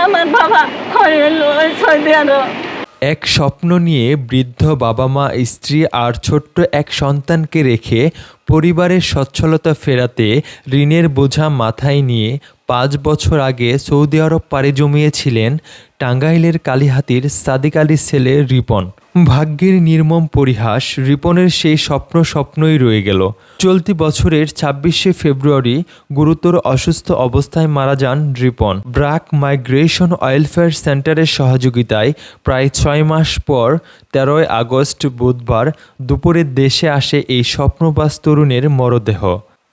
আমার বাবা এক স্বপ্ন নিয়ে বৃদ্ধ বাবা মা স্ত্রী আর ছোট্ট এক সন্তানকে রেখে পরিবারের সচ্ছলতা ফেরাতে ঋণের বোঝা মাথায় নিয়ে পাঁচ বছর আগে সৌদি আরব পাড়ি জমিয়েছিলেন টাঙ্গাইলের কালীহাতির সাদিক আলীর ছেলে রিপন। ভাগ্যের নির্মম পরিহাস রিপনের সেই স্বপ্ন স্বপ্নই রয়ে গেল। চলতি বছরের ছাব্বিশে ফেব্রুয়ারি গুরুতর অসুস্থ অবস্থায় মারা যান রিপন। ব্রাক মাইগ্রেশন ওয়েলফেয়ার সেন্টারের সহযোগিতায় প্রায় ছয় মাস পর তেরোই আগস্ট বুধবার দুপুরে দেশে আসে এই স্বপ্নবাস তরুণের মরদেহ।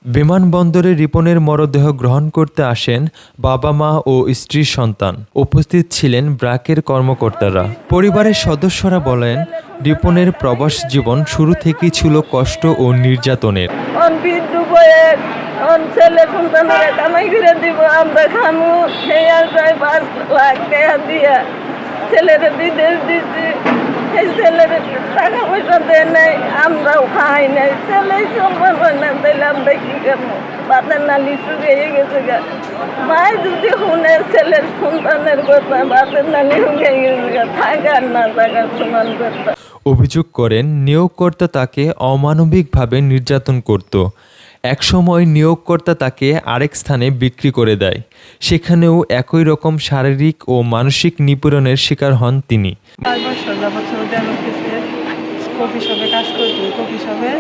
বিমানবন্দরে রিপনের মরদেহ গ্রহণ করতে আসেন বাবা মা ও স্ত্রী সন্তান। উপস্থিত ছিলেন ব্রাকের কর্মকর্তারা। পরিবারের সদস্যরা বলেন, রিপনের প্রবাস জীবন শুরু থেকেই ছিল কষ্ট ও নির্যাতনের। বিদেশ দিচ্ছি ছেলের টাকা পয়সা দেয় নাই আমরাও খাই নাই। ছেলেই সম্মান হয় না তাইলে আমরা কি করব? বাতের নালি শুকিয়ে গেছে গা। মায় যদি শুনে ছেলের সন্তানের কথা বাতের নালি শুকিয়ে গেছে গা থাকার না থাকার সমান কথা। অভিযোগ করেন নিয়োগকর্তা তাকে অমানবিকভাবে নির্যাতন করত। একসময় নিয়োগকর্তা তাকে আরেক স্থানে বিক্রি করে দেয়। সেখানেও একই রকম শারীরিক ও মানসিক নিপীড়নের শিকার হন তিনি। যাবৎ সৌদি আরব গেছে কফি শপে কাজ করতো কফি শপে?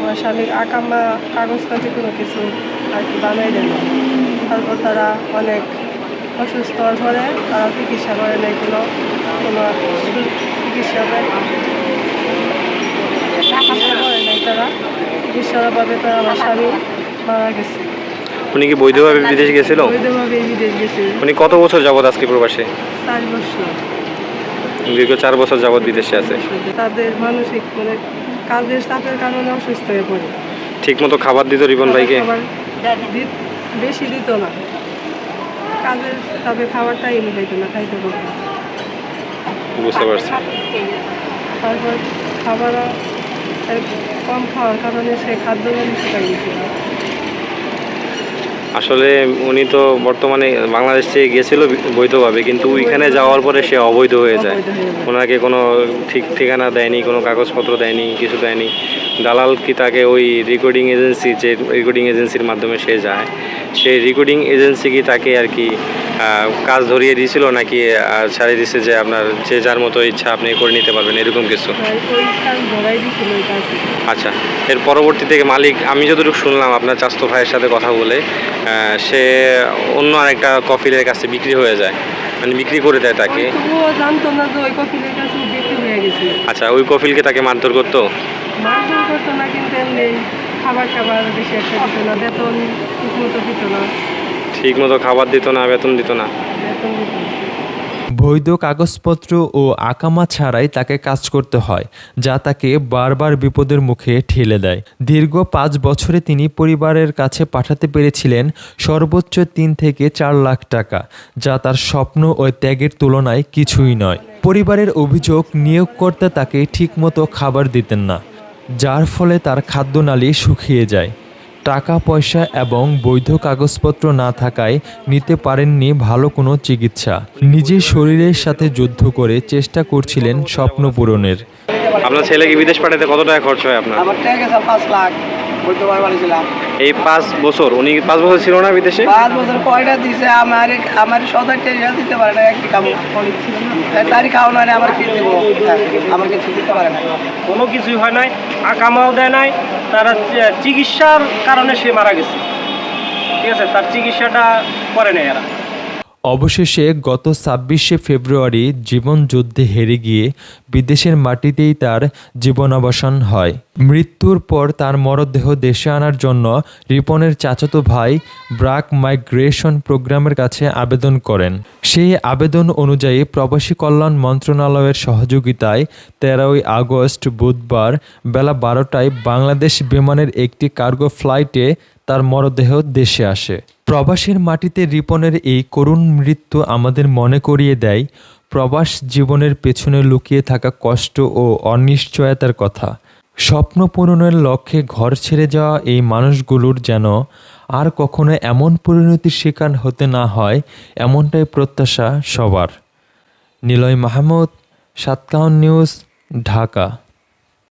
আমার স্বামী আকামা কাগজপাতি কোনো কিছু আর কি বানাই দেন তারপর তারা অনেক অসুস্থ হওয়ার পরে তারা চিকিৎসা করে নাই কোনো কোনো চিকিৎসা করে নাই। তারা। চিকিৎসার অভাবে তারা আমার স্বামী মারা গেছে। উনি কি বৈধভাবে বিদেশ গেছিল? বৈধভাবে বিদেশ গেছে। উনি কত বছর যাবত আজকে প্রবাসে? চার বছর। দীর্ঘ চার বছর যাবত বিদেশে আছে। তাদের মানসিক মানে কাজের চাপের কারণে অসুস্থ হয়ে পড়ে। ঠিক মতো খাবার দিত রিপন ভাইকে? খাবার দিত- বেশি দিত না। কাজের চাপে খাবারটাই এনে খাইতো না খাইতে পারতো। বুঝতে পারছি। তারপর খাবারও এর কম খাওয়ার কারণে সে খাদ্য শুকাই গেছিল আসলে উনি তো বর্তমানে বাংলাদেশ থেকে গেছিল বৈধভাবে কিন্তু ওইখানে যাওয়ার পরে সে অবৈধ হয়ে যায়। ওনাকে কোনো ঠিক ঠিকানা দেয়নি কোনো কাগজপত্র দেয়নি কিছু দেয়নি দালাল কি তাকে ওই রেকর্ডিং এজেন্সি যে রেকর্ডিং এজেন্সির মাধ্যমে সে যায় সেই রেকর্ডিং এজেন্সি কি তাকে আর কি কাজ ধরিয়ে দিয়েছিল নাকি ছাড়িয়ে দিছে যে আপনার যে যার মতো ইচ্ছা আপনি করে নিতে পারবেন এরকম কিছু? কাজ আচ্ছা এর পরবর্তী থেকে মালিক আমি যতটুকু শুনলাম আপনার চাস্তো ভাইয়ের সাথে কথা বলে সে অন্য আরেকটা কফিলের কাছে বিক্রি হয়ে যায় মানে বিক্রি করে দেয় তাকে। হয়ে আচ্ছা ওই কফিলকে তাকে মারধর করতো? মারধর করতো না কিন্তু খাবার খাবার বেশি একটা দিত না বেতন ঠিক দিত না। ঠিক মতো খাবার দিত না, বেতন দিত না। বৈধ কাগজপত্র ও আকামা ছাড়াই তাকে কাজ করতে হয়, যা তাকে বারবার বিপদের মুখে ঠেলে দেয়। দীর্ঘ পাঁচ বছরে তিনি পরিবারের কাছে পাঠাতে পেরেছিলেন সর্বোচ্চ তিন থেকে চার লাখ টাকা, যা তার স্বপ্ন ও ত্যাগের তুলনায় কিছুই নয়। পরিবারের অভিযোগ, নিয়োগকর্তা তাকে ঠিকমতো খাবার দিতেন না, যার ফলে তার খাদ্যনালী শুকিয়ে যায়। টাকা পয়সা এবং বৈধ কাগজপত্র না থাকায় নিতে পারেননি ভালো কোনো চিকিৎসা। নিজের শরীরের সাথে যুদ্ধ করে চেষ্টা করছিলেন স্বপ্ন পূরণের। আপনার ছেলেকে বিদেশ পাঠাতে কত টাকা খরচ হয় আপনার? আমার টাকা পাঁচ লাখ। বলতে পারছিলাম এই পাঁচ বছর উনি পাঁচ বছর ছিল না বিদেশে? পাঁচ বছর কয়টা দিছে? আমার আমার সদর টেরিয়া দিতে পারে না একটি কাম তারই খাওয়া নয় আমার কি দেবো। আমার কিছু দিতে পারে না। কোনো কিছুই হয় নাই আকামাও দেয় নাই। তারা চিকিৎসার কারণে সে মারা গেছে। ঠিক আছে তার চিকিৎসাটা করে নেই এরা। অবশেষে গত ছাব্বিশে ফেব্রুয়ারি জীবনযুদ্ধে হেরে গিয়ে বিদেশের মাটিতেই তার জীবনাবসান হয়। মৃত্যুর পর তার মরদেহ দেশে আনার জন্য রিপনের চাচাতো ভাই ব্রাক মাইগ্রেশন প্রোগ্রামের কাছে আবেদন করেন। সেই আবেদন অনুযায়ী প্রবাসী কল্যাণ মন্ত্রণালয়ের সহযোগিতায় তেরোই আগস্ট বুধবার বেলা বারোটায় বাংলাদেশ বিমানের একটি কার্গো ফ্লাইটে তার মরদেহ দেশে আসে। প্রবাসের মাটিতে রিপনের এই করুণ মৃত্যু আমাদের মনে করিয়ে দেয়, প্রবাস জীবনের পেছনে লুকিয়ে থাকা কষ্ট ও অনিশ্চয়তার কথা। স্বপ্ন পূরণের লক্ষ্যে ঘর ছেড়ে যাওয়া এই মানুষগুলোর যেন আর কখনো এমন পরিণতির শিকার হতে না হয়, এমনটাই প্রত্যাশা সবার। নিলয় মাহমুদ, সাতকাহন নিউজ, ঢাকা।